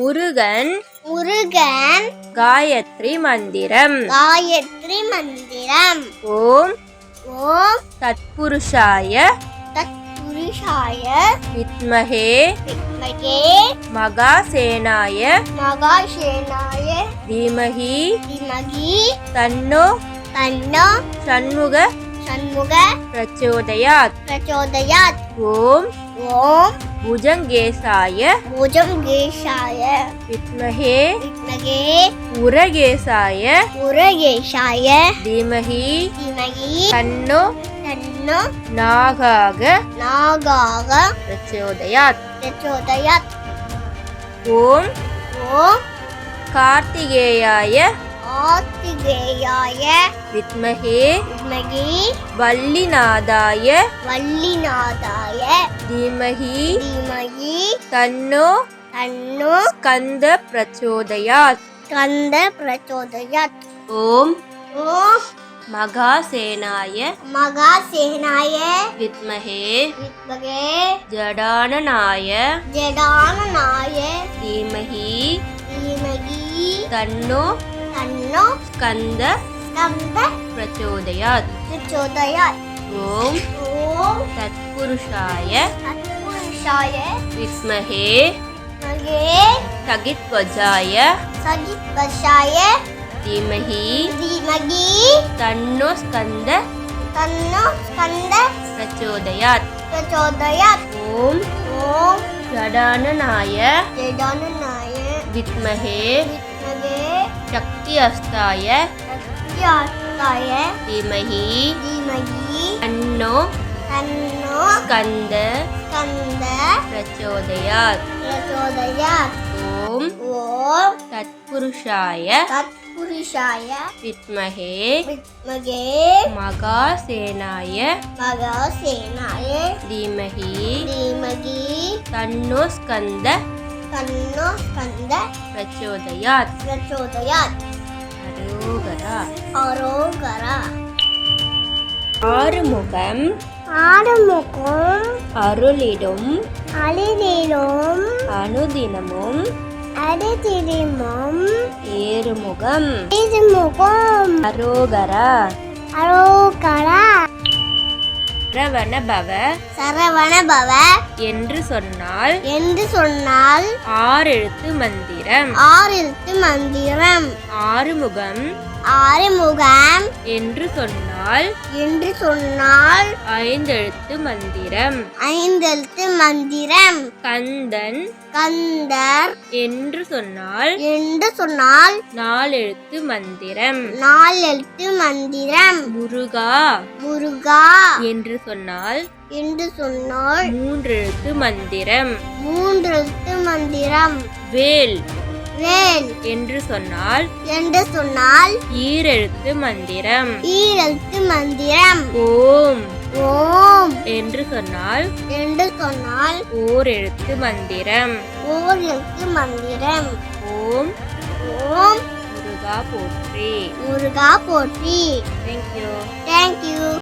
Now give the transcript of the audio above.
முருகன் முருகன் காயத்ரி மந்திரம். காயத்ரி மந்திரம். ஓம் ஓம் தத்புருஷாய தத்புருஷாய வித்மஹே வித்மகே மகாசேனாய மகாசேனாய தீமஹி திமகி தன்னோ தன்னோ சண்முக சண்முக பிரச்சோதயாத். பிரச்சோதயாத். ஓம் ஓம் புஜங்கேசாய பூஜம் கேஷாய வித்மஹே வித்மகே உரகேசாய உரகேஷாய தீமஹி திமகி தன்னோ தன்னோ நாகாக நாகாக பிரச்சோதயாத் பிரச்சோதயாத் ஓம் ஓம் கார்த்திகேயாய ஆத்திகேயாய வித்மஹே வித்மகி வள்ளிநாதாய வள்ளிநாதாய தீமஹி தீமகி தன்னோ தன்னோ ஸ்கந்த பிரச்சோதயாத். கந்த பிரச்சோதயாத். ஓம் ஓம் மகாசேனாய மகாசேனாய வித்மஹே வித்மகே ஜடானனாய ஜடானனாய தீமஹி தீமகி தன்னோ தன்னோ ஸ்கந்த ஸ்கந்த பிரச்சோதயாத் பிரச்சோதயாத் ஓம் ஓம் தத்புருஷாய தத்புருஷாய வித்மஹே மகே சகித்வஜாய சகித்வஷாய தீமஹி தீமகி தன்னோ ஸ்கந்த தன்னோ ஸ்கந்த பிரச்சோதயாத் பிரச்சோதயாத் ஓம் ஓம் ஜடானனாய ஜடானனாய வித்மஹே வித்மகே சக்தி அஸ்தாய தீமகி தன்னோ தன்னோ ஸ்கந்த ஸ்கந்த பிரச்சோதயாத். பிரச்சோதயாத். ஓம் ஓம் தத்புருஷாய தத்புருஷாய வித்மஹே வித்மகே மகாசேனாய மகாசேனாய தீமஹி தீமகி தன்னோ ஸ்கந்த தன்னோ ஸ்கந்த பிரச்சோதயாத் பிரச்சோதயாத் அரோகரா அரோகரா ஆறுமுகம் ஆறுமுகம் அருளிடும் அழிதிலும் அனுதினமும் அடிதிரிமும் ஏறுமுகம் இதுமுகம் அரோகரா அரோகரா பவ சரவண பவ என்று சொன்னால் என்று சொன்னால் ஆறெழுத்து மந்திரம். ஆறிருத்து மந்திரம். ஆறுமுகம் ஆறுமுகம் என்று சொன்னால் என்று சொன்னால் ஐந்தெழுத்து மந்திரம். ஐந்தெழுத்து மந்திரம். கந்தன் கந்தர் என்று சொன்னால் என்று சொன்னால் நாலெழுத்து மந்திரம். நாலெழுத்து மந்திரம். முருகா முருகா என்று சொன்னால் என்று சொன்னால் மூன்றெழுத்து மந்திரம். மூன்றெழுத்து மந்திரம். வேல் வேல் என்று சொன்னால் என்று சொன்னால் ஈரெழுத்து மந்திரம். ஈரெழுத்து மந்திரம். ஓம். ஓம். என்று சொன்னால் என்று சொன்னால் ஓர் எழுத்து மந்திரம். ஓர் எழுத்து மந்திரம். ஓம். ஓம். முருகா போற்றி. முருகா போற்றி. Thank you thank you